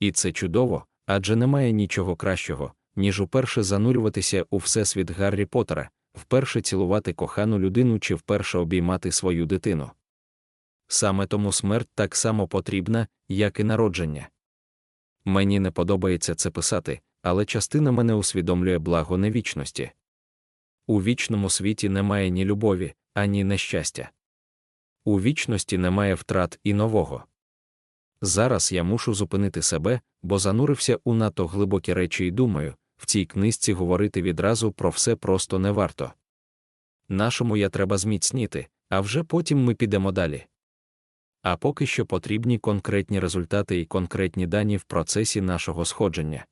І це чудово, адже немає нічого кращого, ніж уперше занурюватися у всесвіт Гаррі Поттера, вперше цілувати кохану людину чи вперше обіймати свою дитину. Саме тому смерть так само потрібна, як і народження. Мені не подобається це писати, але частина мене усвідомлює благо невічності. У вічному світі немає ні любові, ані нещастя. У вічності немає втрат і нового. Зараз я мушу зупинити себе, бо занурився у надто глибокі речі і думаю, в цій книжці говорити відразу про все просто не варто. Нашому я треба зміцніти, а вже потім ми підемо далі. А поки що потрібні конкретні результати і конкретні дані в процесі нашого сходження.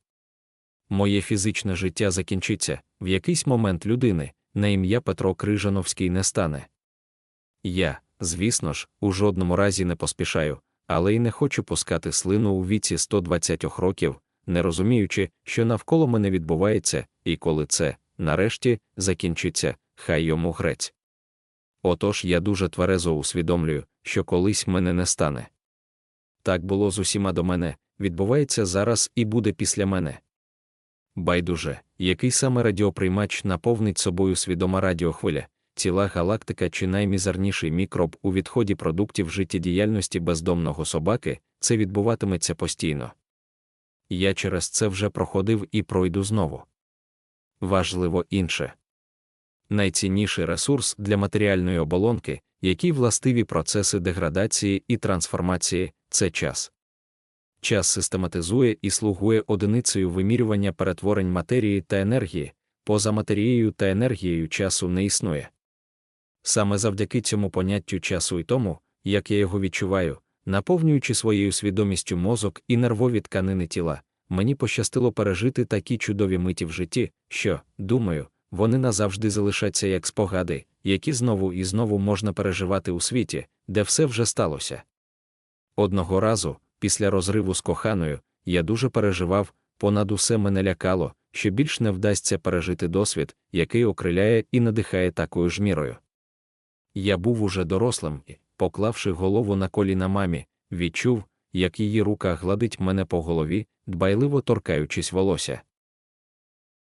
Моє фізичне життя закінчиться, в якийсь момент людини, на ім'я Петро Крижановський не стане. Я, звісно ж, у жодному разі не поспішаю, але й не хочу пускати слину у віці 120 років, не розуміючи, що навколо мене відбувається, і коли це, нарешті, закінчиться, хай йому грець. Отож я дуже тверезо усвідомлюю, що колись мене не стане. Так було з усіма до мене, відбувається зараз і буде після мене. Байдуже, який саме радіоприймач наповнить собою свідома радіохвиля, ціла галактика чи наймізерніший мікроб у відході продуктів життєдіяльності бездомного собаки, це відбуватиметься постійно. Я через це вже проходив і пройду знову. Важливо інше. Найцінніший ресурс для матеріальної оболонки, який властиві процеси деградації і трансформації це час. Час систематизує і слугує одиницею вимірювання перетворень матерії та енергії, поза матерією та енергією часу не існує. Саме завдяки цьому поняттю часу і тому, як я його відчуваю, наповнюючи своєю свідомістю мозок і нервові тканини тіла, мені пощастило пережити такі чудові миті в житті, що, думаю, вони назавжди залишаться як спогади, які знову і знову можна переживати у світі, де все вже сталося. Одного разу, після розриву з коханою, я дуже переживав, понад усе мене лякало, що більш не вдасться пережити досвід, який окриляє і надихає такою ж мірою. Я був уже дорослим і, поклавши голову на коліна мамі, відчув, як її рука гладить мене по голові, дбайливо торкаючись волосся.